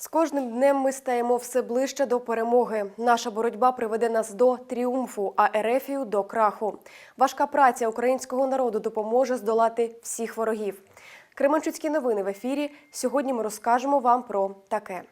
З кожним днем ми стаємо все ближче до перемоги. Наша боротьба приведе нас до тріумфу, а Ерефію до краху. Важка праця українського народу допоможе здолати всіх ворогів. Кременчуцькі новини в ефірі. Сьогодні ми розкажемо вам про таке.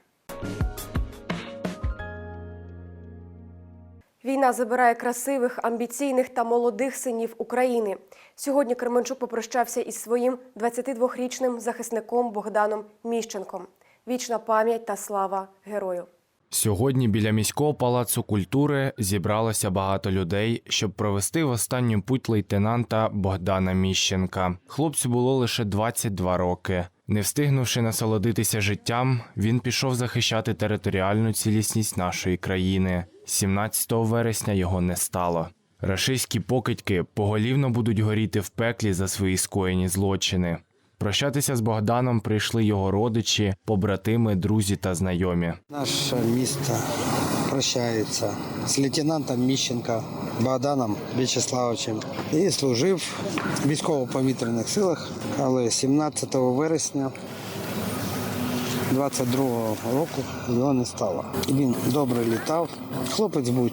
Війна забирає красивих, амбіційних та молодих синів України. Сьогодні Кременчук попрощався із своїм 22-річним захисником Богданом Міщенком. Вічна пам'ять та слава герою. Сьогодні біля міського палацу культури зібралося багато людей, щоб провести в останню путь лейтенанта Богдана Міщенка. Хлопцю було лише 22 роки. Не встигнувши насолодитися життям, він пішов захищати територіальну цілісність нашої країни. 17 вересня його не стало. Рашистські покидьки поголівно будуть горіти в пеклі за свої скоєні злочини. Прощатися з Богданом прийшли його родичі, побратими, друзі та знайомі. Наше місто прощається з лейтенантом Міщенка Богданом В'ячеславовичем і служив в військово-повітряних силах, але 17 вересня 22-го року його не стало. Він добре літав. Хлопець був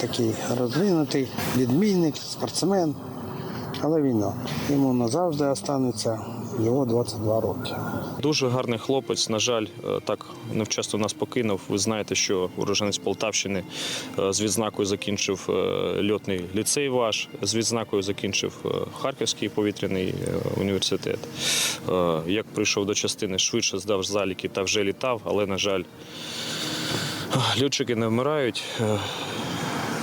такий розвинутий, відмінник, спортсмен, але війна. Йому назавжди останеться його 22 роки. Дуже гарний хлопець. На жаль, е, так невчасно нас покинув. Ви знаєте, що уроженець Полтавщини е, з відзнакою закінчив е, льотний ліцей ваш, з відзнакою закінчив Харківський повітряний університет. Як прийшов до частини, швидше здав заліки та вже літав, але, на жаль, льотчики не вмирають.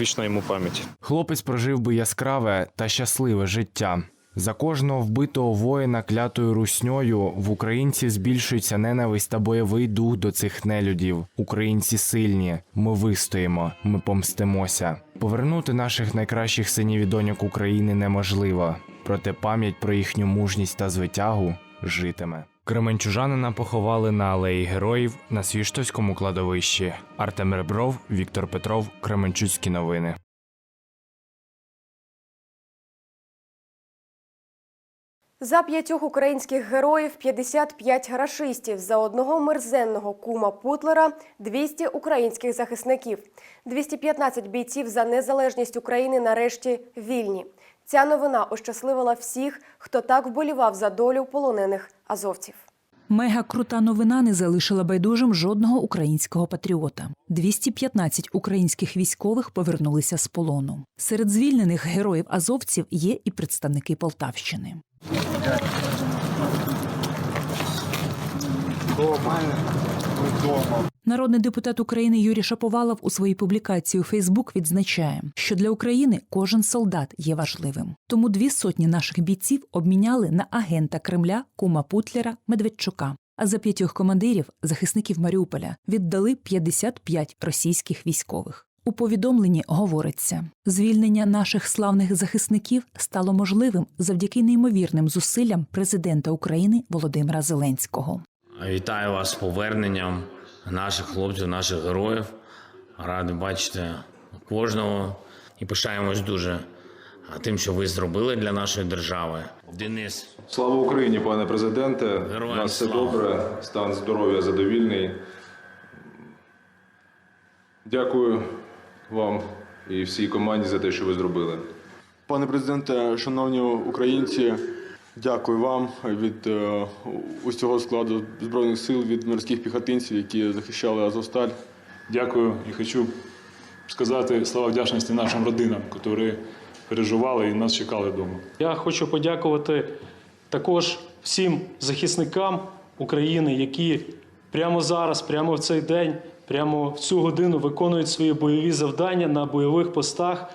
Вічна йому пам'ять. Хлопець прожив би яскраве та щасливе життя. За кожного вбитого воїна клятою русньою в українців збільшується ненависть та бойовий дух до цих нелюдів. Українці сильні, ми вистоїмо, ми помстимося. Повернути наших найкращих синів і доньок України неможливо, проте пам'ять про їхню мужність та звитягу житиме. Кременчужанина поховали на алеї героїв на Свіштовському кладовищі. Артем Ребров, Віктор Петров, Кременчуцькі новини. За п'ятьох українських героїв 55 рашистів, за одного мерзенного кума Путлера 200 українських захисників, 215 бійців за незалежність України нарешті вільні. Ця новина ощасливила всіх, хто так вболівав за долю полонених азовців. Мега крута новина не залишила байдужим жодного українського патріота. 215 українських військових повернулися з полону. Серед звільнених героїв азовців є і представники Полтавщини. Народний депутат України Юрій Шаповалов у своїй публікації у Фейсбук відзначає, що для України кожен солдат є важливим. Тому дві сотні наших бійців обміняли на агента Кремля Кума Путлера Медведчука. А за п'ятьох командирів, захисників Маріуполя, віддали 55 російських військових. У повідомленні говориться, звільнення наших славних захисників стало можливим завдяки неймовірним зусиллям президента України Володимира Зеленського. Вітаю вас з поверненням наших хлопців, наших героїв. Радий бачити кожного і пишаємось дуже тим, що ви зробили для нашої держави. Денис, Слава Україні, пане президенте. Героям У нас все слава. добре, стан здоров'я задовільний. Дякую вам і всій команді за те, що ви зробили. Пане президенте, шановні українці, дякую вам від е, усього складу збройних сил, від морських піхотинців, які захищали Азовсталь. Дякую і хочу сказати слава вдячності нашим родинам, які переживали і нас чекали вдома. Я хочу подякувати також всім захисникам України, які прямо зараз, прямо в цей день, прямо в цю годину виконують свої бойові завдання на бойових постах,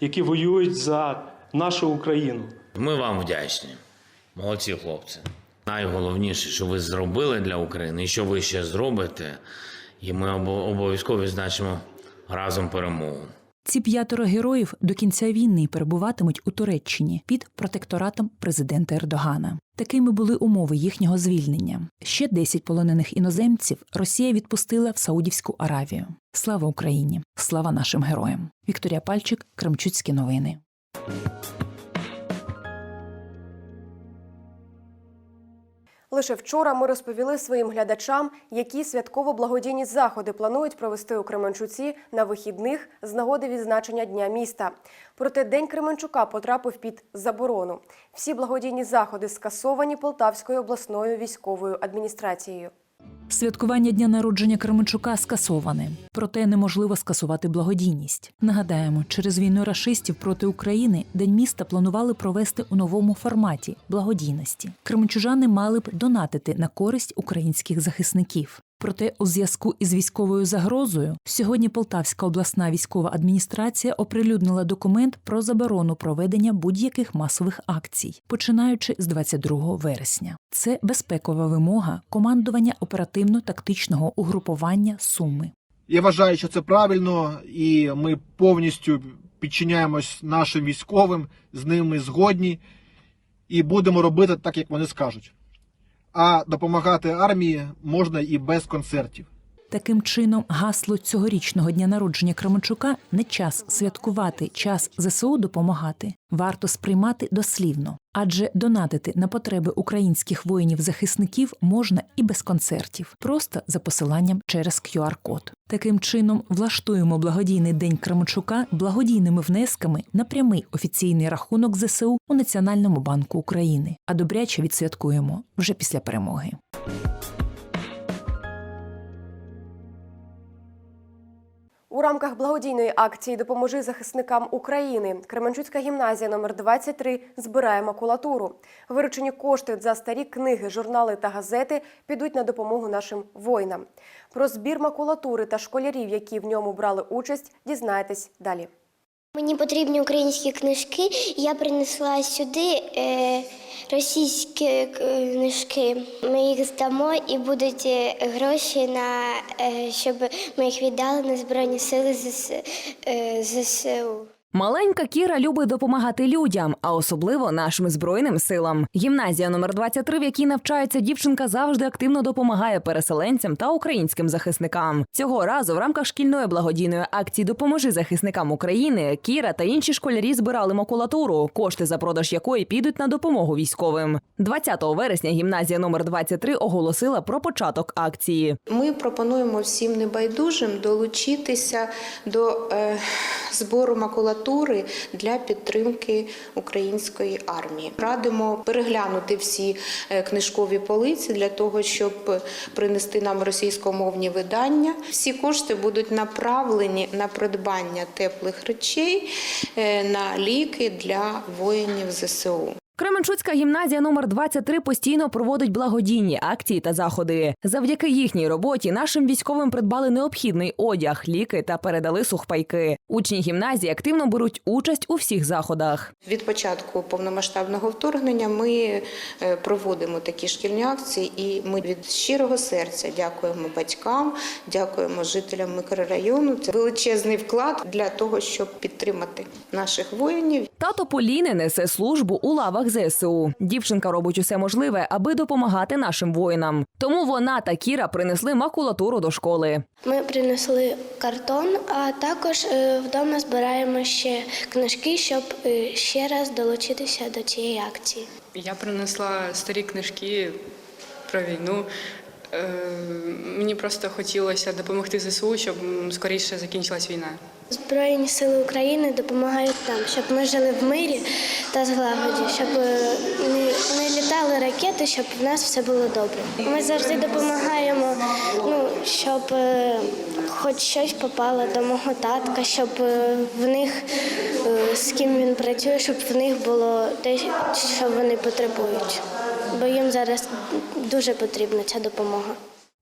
які воюють за нашу Україну. ми вам вдячні. Молодці хлопці. Найголовніше, що ви зробили для України і що ви ще зробите, і ми обо- обов'язково значимо разом перемогу. Ці п'ятеро героїв до кінця війни перебуватимуть у Туреччині під протекторатом президента Ердогана. Такими були умови їхнього звільнення. Ще 10 полонених іноземців Росія відпустила в Саудівську Аравію. Слава Україні! Слава нашим героям! Вікторія Пальчик, Кремчуцькі новини. Лише вчора ми розповіли своїм глядачам, які святково-благодійні заходи планують провести у Кременчуці на вихідних з нагоди відзначення Дня міста. Проте День Кременчука потрапив під заборону. Всі благодійні заходи скасовані Полтавською обласною військовою адміністрацією. Святкування дня народження Кременчука скасоване, проте неможливо скасувати благодійність. Нагадаємо, через війну рашистів проти України День міста планували провести у новому форматі благодійності. Кременчужани мали б донатити на користь українських захисників. Проте, у зв'язку із військовою загрозою, сьогодні Полтавська обласна військова адміністрація оприлюднила документ про заборону проведення будь-яких масових акцій, починаючи з 22 вересня. Це безпекова вимога командування оперативно-тактичного угрупування Суми. Я вважаю, що це правильно, і ми повністю підчиняємось нашим військовим, з ними згодні, і будемо робити так, як вони скажуть. А допомагати армії можна і без концертів. Таким чином, гасло цьогорічного дня народження Кременчука не час святкувати, час ЗСУ допомагати. Варто сприймати дослівно, адже донатити на потреби українських воїнів-захисників можна і без концертів, просто за посиланням через QR-код. Таким чином, влаштуємо благодійний день Кременчука благодійними внесками на прямий офіційний рахунок ЗСУ у Національному банку України. А добряче відсвяткуємо вже після перемоги. У рамках благодійної акції Допоможи захисникам України Кременчуцька гімназія номер 23 збирає макулатуру. Виручені кошти за старі книги, журнали та газети підуть на допомогу нашим воїнам. Про збір макулатури та школярів, які в ньому брали участь, дізнаєтесь далі. Мені потрібні українські книжки. Я принесла сюди е, російські книжки. Ми їх здамо і будуть е, гроші на е, щоб ми їх віддали на збройні сили ЗС, ЗСУ. Маленька Кіра любить допомагати людям, а особливо нашим збройним силам. Гімназія номер 23, в якій навчається дівчинка, завжди активно допомагає переселенцям та українським захисникам. Цього разу в рамках шкільної благодійної акції Допоможи захисникам України Кіра та інші школярі збирали макулатуру, кошти за продаж якої підуть на допомогу військовим. 20 вересня гімназія номер 23 оголосила про початок акції. Ми пропонуємо всім небайдужим долучитися до е, збору макулатури для підтримки української армії. Радимо переглянути всі е, книжкові полиці для того, щоб принести нам російськомовні видання. Всі кошти будуть направлені на придбання теплих речей, е, на ліки для воїнів ЗСУ. Кременчуцька гімназія номер 23 постійно проводить благодійні акції та заходи. Завдяки їхній роботі нашим військовим придбали необхідний одяг, ліки та передали сухпайки. Учні гімназії активно беруть участь у всіх заходах. Від початку повномасштабного вторгнення ми е, проводимо такі шкільні акції, і ми від щирого серця дякуємо батькам, дякуємо жителям мікрорайону. Це величезний вклад для того, щоб підтримати наших воїнів. Тато Поліни несе службу у лавах ЗСУ. Дівчинка робить усе можливе, аби допомагати нашим воїнам. Тому вона та Кіра принесли макулатуру до школи. Ми принесли картон, а також е, вдома збираємо ще книжки, щоб е, ще раз долучитися до цієї акції. Я принесла старі книжки про війну. Е, Мені просто хотілося допомогти ЗСУ, щоб скоріше закінчилась війна. Збройні сили України допомагають нам, щоб ми жили в мирі та злагоді, щоб е, не, літали ракети, щоб в нас все було добре. Ми завжди допомагаємо, ну, щоб е, хоч щось попало до мого татка, щоб е, в них з ким він працює, щоб в них було те, що вони потребують. Бо їм зараз дуже потрібна ця допомога.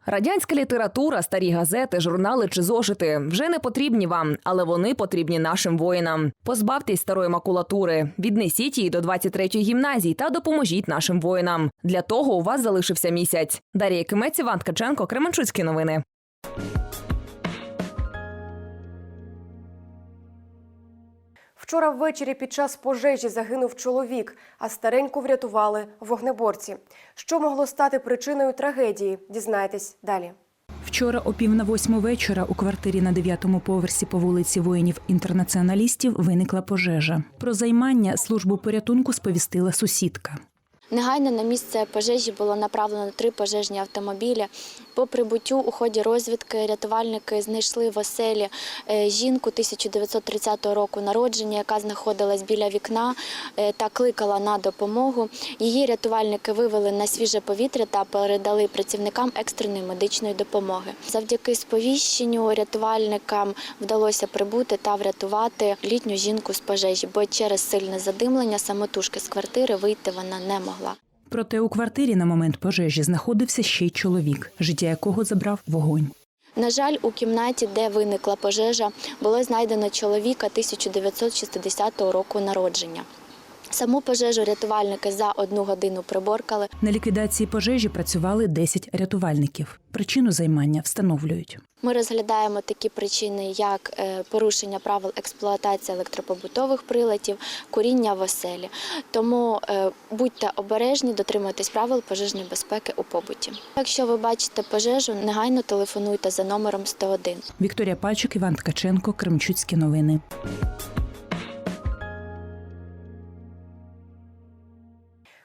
Радянська література, старі газети, журнали чи зошити вже не потрібні вам, але вони потрібні нашим воїнам. Позбавтесь старої макулатури, віднесіть її до 23-ї гімназії та допоможіть нашим воїнам. Для того у вас залишився місяць. Дарія Кимець, Іван Ткаченко, Кременчуцькі новини. Вчора ввечері під час пожежі загинув чоловік, а стареньку врятували вогнеборці. Що могло стати причиною трагедії? Дізнайтесь далі. Вчора о пів на восьму вечора у квартирі на дев'ятому поверсі по вулиці воїнів-інтернаціоналістів виникла пожежа. Про займання службу порятунку сповістила сусідка. Негайно на місце пожежі було направлено три пожежні автомобілі. По прибуттю у ході розвідки рятувальники знайшли в оселі е, жінку 1930 року народження, яка знаходилась біля вікна е, та кликала на допомогу. Її рятувальники вивели на свіже повітря та передали працівникам екстреної медичної допомоги. Завдяки сповіщенню рятувальникам вдалося прибути та врятувати літню жінку з пожежі, бо через сильне задимлення самотужки з квартири вийти вона не могла. Проте у квартирі на момент пожежі знаходився ще й чоловік, життя якого забрав вогонь. На жаль, у кімнаті, де виникла пожежа, було знайдено чоловіка 1960 року народження. Саму пожежу рятувальники за одну годину приборкали. На ліквідації пожежі працювали 10 рятувальників. Причину займання встановлюють. Ми розглядаємо такі причини, як е, порушення правил експлуатації електропобутових приладів, куріння в оселі. Тому е, будьте обережні, дотримуйтесь правил пожежної безпеки у побуті. Якщо ви бачите пожежу, негайно телефонуйте за номером 101. Вікторія Пальчик, Іван Ткаченко, Кремчуцькі новини.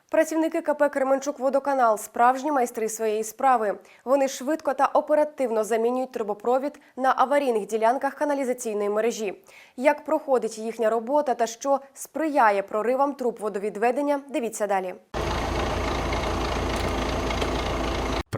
Працівники КП Кременчук Водоканал справжні майстри своєї справи. Вони швидко та оперативно замінюють трубопровід на аварійних ділянках каналізаційної мережі. Як проходить їхня робота та що сприяє проривам труб водовідведення, дивіться далі.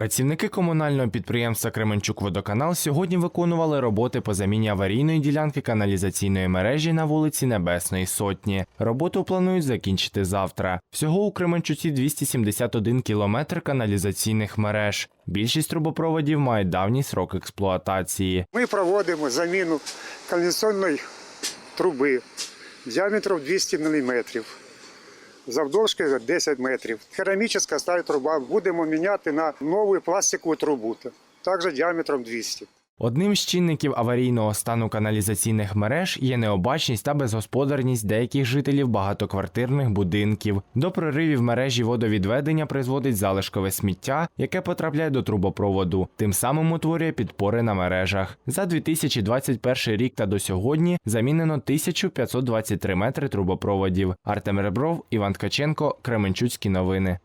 Працівники комунального підприємства Кременчук-Водоканал сьогодні виконували роботи по заміні аварійної ділянки каналізаційної мережі на вулиці Небесної Сотні. Роботу планують закінчити завтра. Всього у Кременчуці 271 кілометр каналізаційних мереж. Більшість трубопроводів мають давній срок експлуатації. Ми проводимо заміну каналізаційної труби діаметром 200 мм, завдовжки 10 метрів. Керамічна стара труба будемо міняти на нову пластикову трубу, також діаметром 200. Одним з чинників аварійного стану каналізаційних мереж є необачність та безгосподарність деяких жителів багатоквартирних будинків. До проривів мережі водовідведення призводить залишкове сміття, яке потрапляє до трубопроводу, тим самим утворює підпори на мережах. За 2021 рік та до сьогодні замінено 1523 метри трубопроводів. Артем Ребров, Іван Ткаченко, Кременчуцькі новини.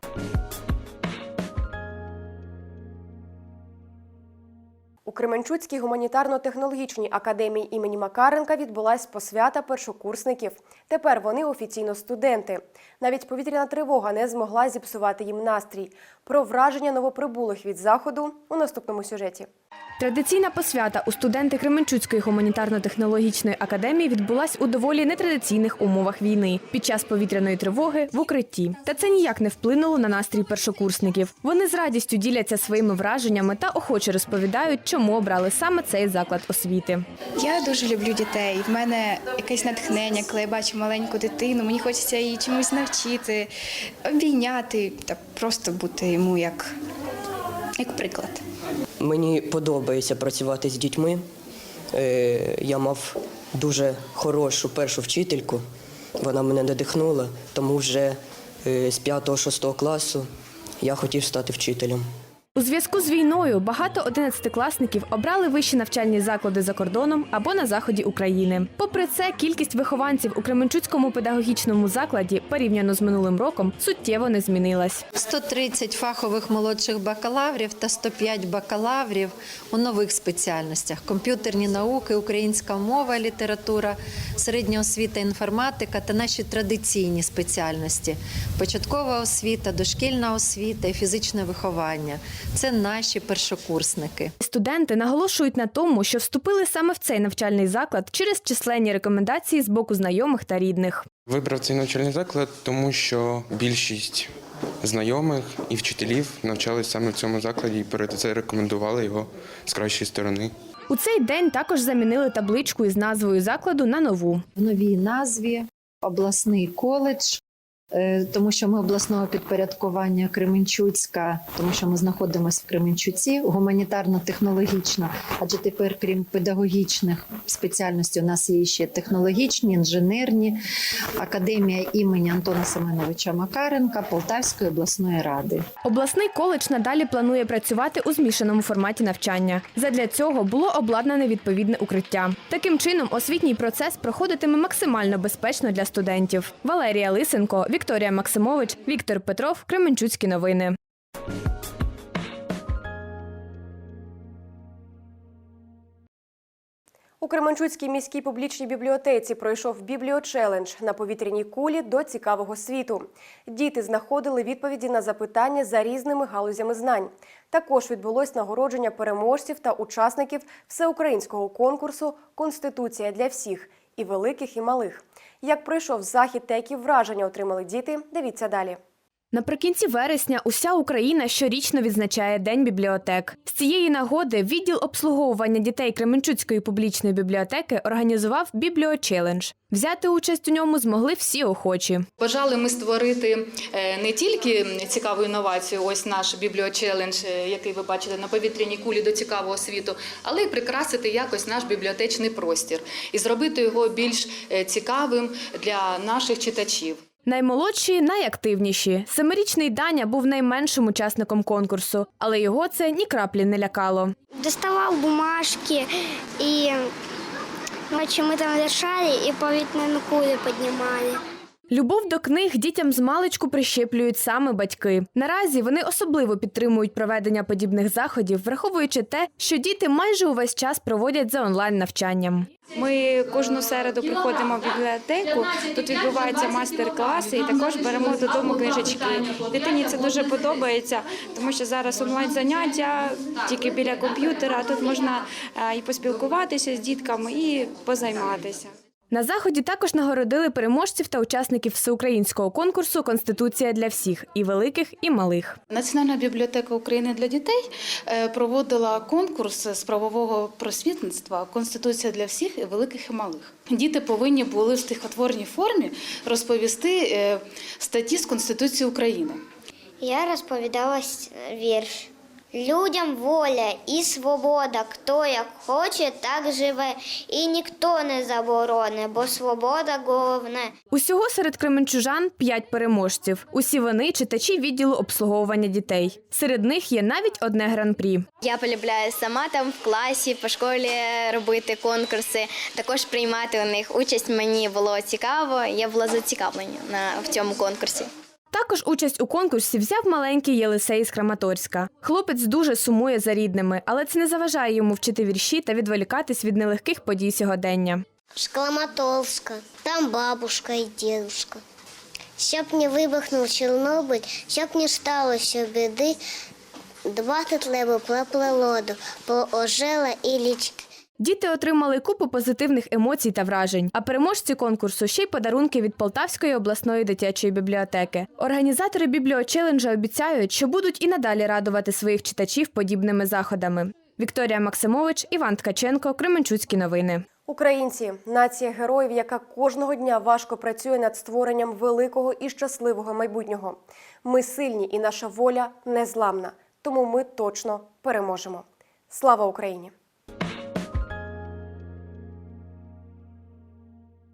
Кременчуцькій гуманітарно-технологічній академії імені Макаренка відбулась посвята першокурсників. Тепер вони офіційно студенти. Навіть повітряна тривога не змогла зіпсувати їм настрій. Про враження новоприбулих від заходу у наступному сюжеті. Традиційна посвята у студенти Кременчуцької гуманітарно-технологічної академії відбулась у доволі нетрадиційних умовах війни під час повітряної тривоги в укритті. Та це ніяк не вплинуло на настрій першокурсників. Вони з радістю діляться своїми враженнями та охоче розповідають, чому обрали саме цей заклад освіти. Я дуже люблю дітей. В мене якесь натхнення, коли я бачу маленьку дитину. Мені хочеться її чомусь навчити, обійняти та просто бути йому як, як приклад. Мені подобається працювати з дітьми. Е, Я мав дуже хорошу першу вчительку. Вона мене надихнула, тому вже е, з 5-6 класу я хотів стати вчителем. У зв'язку з війною багато одинадцятикласників обрали вищі навчальні заклади за кордоном або на заході України. Попри це, кількість вихованців у Кременчуцькому педагогічному закладі порівняно з минулим роком суттєво не змінилась. 130 фахових молодших бакалаврів та 105 бакалаврів у нових спеціальностях: комп'ютерні науки, українська мова, література, середня освіта, інформатика та наші традиційні спеціальності: початкова освіта, дошкільна освіта і фізичне виховання. Це наші першокурсники. Студенти наголошують на тому, що вступили саме в цей навчальний заклад через численні рекомендації з боку знайомих та рідних. Вибрав цей навчальний заклад, тому що більшість знайомих і вчителів навчались саме в цьому закладі і перед це рекомендували його з кращої сторони. У цей день також замінили табличку із назвою закладу на нову. В новій назві обласний коледж. Е, Тому що ми обласного підпорядкування Кременчуцька, тому що ми знаходимося в Кременчуці, гуманітарно-технологічна, адже тепер, крім педагогічних спеціальностей, у нас є ще технологічні, інженерні, академія імені Антона Семеновича Макаренка Полтавської обласної ради. Обласний коледж надалі планує працювати у змішаному форматі навчання. Задля цього було обладнане відповідне укриття. Таким чином, освітній процес проходитиме максимально безпечно для студентів. Валерія Лисенко, Вікторія. Вікторія Максимович, Віктор Петров, Кременчуцькі новини. У Кременчуцькій міській публічній бібліотеці пройшов бібліочелендж на повітряній кулі до цікавого світу. Діти знаходили відповіді на запитання за різними галузями знань. Також відбулось нагородження переможців та учасників всеукраїнського конкурсу Конституція для всіх і великих, і малих. Як пройшов захід та які враження отримали діти, дивіться далі. Наприкінці вересня уся Україна щорічно відзначає День бібліотек. З цієї нагоди відділ обслуговування дітей Кременчуцької публічної бібліотеки організував бібліочелендж. Взяти участь у ньому змогли всі охочі. Бажали ми створити е, не тільки цікаву інновацію, ось наш бібліочелендж, е, який ви бачите на повітряній кулі до цікавого світу, але й прикрасити якось наш бібліотечний простір і зробити його більш е, цікавим для наших читачів. Наймолодші найактивніші. Семирічний Даня був найменшим учасником конкурсу, але його це ні краплі не лякало. Доставав бумажки і ночі ми там лишали і повітряну кулю піднімали. Любов до книг дітям з маличку прищеплюють саме батьки. Наразі вони особливо підтримують проведення подібних заходів, враховуючи те, що діти майже увесь час проводять за онлайн навчанням. Ми кожну середу приходимо в бібліотеку. Тут відбуваються майстер-класи, і також беремо додому книжечки. Дитині це дуже подобається, тому що зараз онлайн заняття тільки біля комп'ютера. Тут можна е, і поспілкуватися з дітками, і позайматися. На заході також нагородили переможців та учасників всеукраїнського конкурсу Конституція для всіх і великих, і малих. Національна бібліотека України для дітей е, проводила конкурс з правового просвітництва Конституція для всіх і великих і малих. Діти повинні були в стихотворній формі розповісти е, статті з Конституції України. Я розповідала вірш. Людям воля і свобода, хто як хоче, так живе, і ніхто не забороне, бо свобода головне. Усього серед кременчужан п'ять переможців. Усі вони читачі відділу обслуговування дітей. Серед них є навіть одне гран-прі. Я полюбляю сама там в класі, по школі робити конкурси, також приймати у них участь. Мені було цікаво. Я була зацікавлена на в цьому конкурсі. Також участь у конкурсі взяв маленький Єлисей з Краматорська. Хлопець дуже сумує за рідними, але це не заважає йому вчити вірші та відволікатись від нелегких подій сьогодення. Шкламатовська, там бабушка і дідушка. Щоб не вибухнув Чорнобиль, щоб не сталося біди, двадцять лебо проплело до поожела і річки. Діти отримали купу позитивних емоцій та вражень. А переможці конкурсу ще й подарунки від Полтавської обласної дитячої бібліотеки. Організатори бібліочеленджа обіцяють, що будуть і надалі радувати своїх читачів подібними заходами. Вікторія Максимович, Іван Ткаченко, Кременчуцькі новини. Українці нація героїв, яка кожного дня важко працює над створенням великого і щасливого майбутнього. Ми сильні, і наша воля незламна. Тому ми точно переможемо. Слава Україні!